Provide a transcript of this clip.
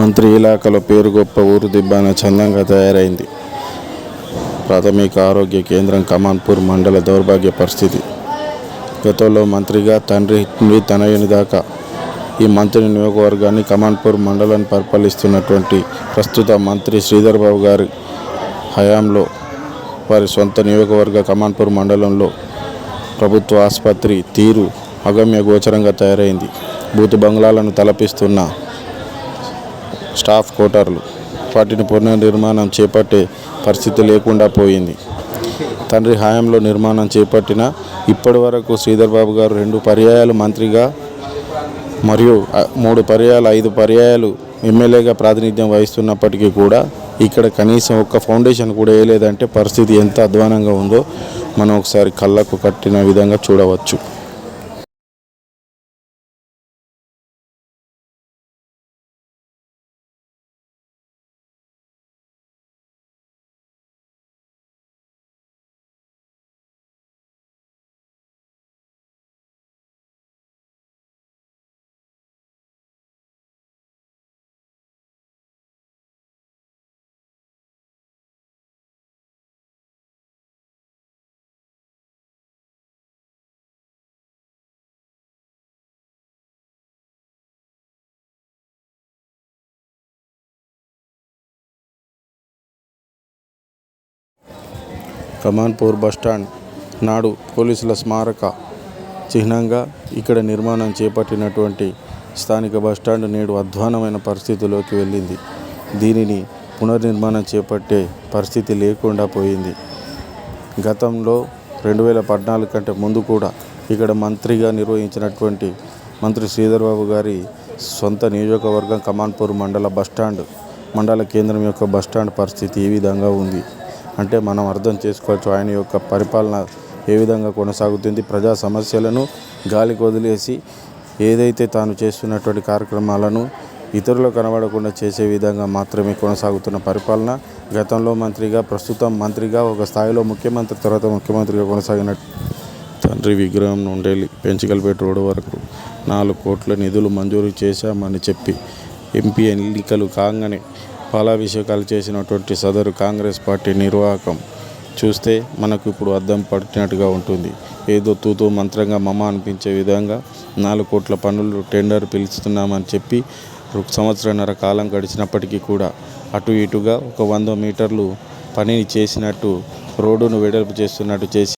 మంత్రి ఇలాకాలో పేరు గొప్ప ఊరు దిబ్బాన చందంగా తయారైంది. ప్రాథమిక ఆరోగ్య కేంద్రం కమాన్పూర్ మండల దౌర్భాగ్య పరిస్థితి. గతంలో మంత్రిగా తండ్రి నుండి తనయుని దాకా ఈ మంత్రి నియోగవర్గాన్ని కమాన్పూర్ మండలాన్ని పరిపాలిస్తున్నటువంటి ప్రస్తుత మంత్రి శ్రీధర్ బాబు గారి హయాంలో వారి సొంత నియోగవర్గ కమాన్పూర్ మండలంలో ప్రభుత్వ ఆసుపత్రి తీరు అగమ్య గోచరంగా తయారైంది. బూతు బంగ్లాలను తలపిస్తున్న స్టాఫ్ కోటర్లు వాటిని పునర్నిర్మాణం చేపట్టే పరిస్థితి లేకుండా పోయింది. తండ్రి హయాంలో నిర్మాణం చేపట్టిన ఇప్పటి వరకు శ్రీధర్ బాబు గారు రెండు పర్యాయాలు మంత్రిగా మరియు మూడు పర్యాయాలు ఐదు పర్యాయాలు ఎమ్మెల్యేగా ప్రాతినిధ్యం వహిస్తున్నప్పటికీ కూడా ఇక్కడ కనీసం ఒక్క ఫౌండేషన్ కూడా వేయలేదంటే పరిస్థితి ఎంత అధ్వానంగా ఉందో మనం ఒకసారి కళ్ళకు కట్టిన విధంగా చూడవచ్చు. కమాన్పూర్ బస్టాండ్ నాడు పోలీసుల స్మారక చిహ్నంగా ఇక్కడ నిర్మాణం చేపట్టినటువంటి స్థానిక బస్టాండ్ నేడు అధ్వానమైన పరిస్థితిలోకి వెళ్ళింది. దీనిని పునర్నిర్మాణం చేపట్టే పరిస్థితి లేకుండా పోయింది. గతంలో రెండు వేల పద్నాలుగు కంటే ముందు కూడా ఇక్కడ మంత్రిగా నిర్వహించినటువంటి మంత్రి శ్రీధర్బాబు గారి సొంత నియోజకవర్గం కమాన్పూర్ మండల బస్టాండ్ మండల కేంద్రం యొక్క బస్టాండ్ పరిస్థితి ఈ విధంగా ఉంది. అంటే మనం అర్థం చేసుకోవచ్చు ఆయన యొక్క పరిపాలన ఏ విధంగా కొనసాగుతుంది ప్రజా సమస్యలను గాలికి వదిలేసి ఏదైతే తాను చేస్తున్నటువంటి కార్యక్రమాలను ఇతరులు కనబడకుండా చేసే విధంగా మాత్రమే కొనసాగుతున్న పరిపాలన. గతంలో మంత్రిగా ప్రస్తుతం మంత్రిగా ఒక స్థాయిలో ముఖ్యమంత్రి తర్వాత ముఖ్యమంత్రిగా కొనసాగిన తండ్రి విగ్రహం నుండి పెంచికల్పేట రోడ్డు వరకు నాలుగు కోట్ల నిధులు మంజూరు చేశామని చెప్పి ఎంపీ ఎన్నికలు కాగానే పాలాభిషేకాలు చేసినటువంటి సదరు కాంగ్రెస్ పార్టీ నిర్వాహకం చూస్తే మనకు ఇప్పుడు అద్దం పట్టినట్టుగా ఉంటుంది. ఏదో తూతూ మంత్రంగా మమ అనిపించే విధంగా నాలుగు కోట్ల పనులు టెండర్ పిలుస్తున్నామని చెప్పి సంవత్సరన్నర కాలం గడిచినప్పటికీ కూడా అటు ఇటుగా ఒక వంద మీటర్లు పనిని చేసినట్టు రోడ్డును వెడల్పు చేస్తున్నట్టు చేసి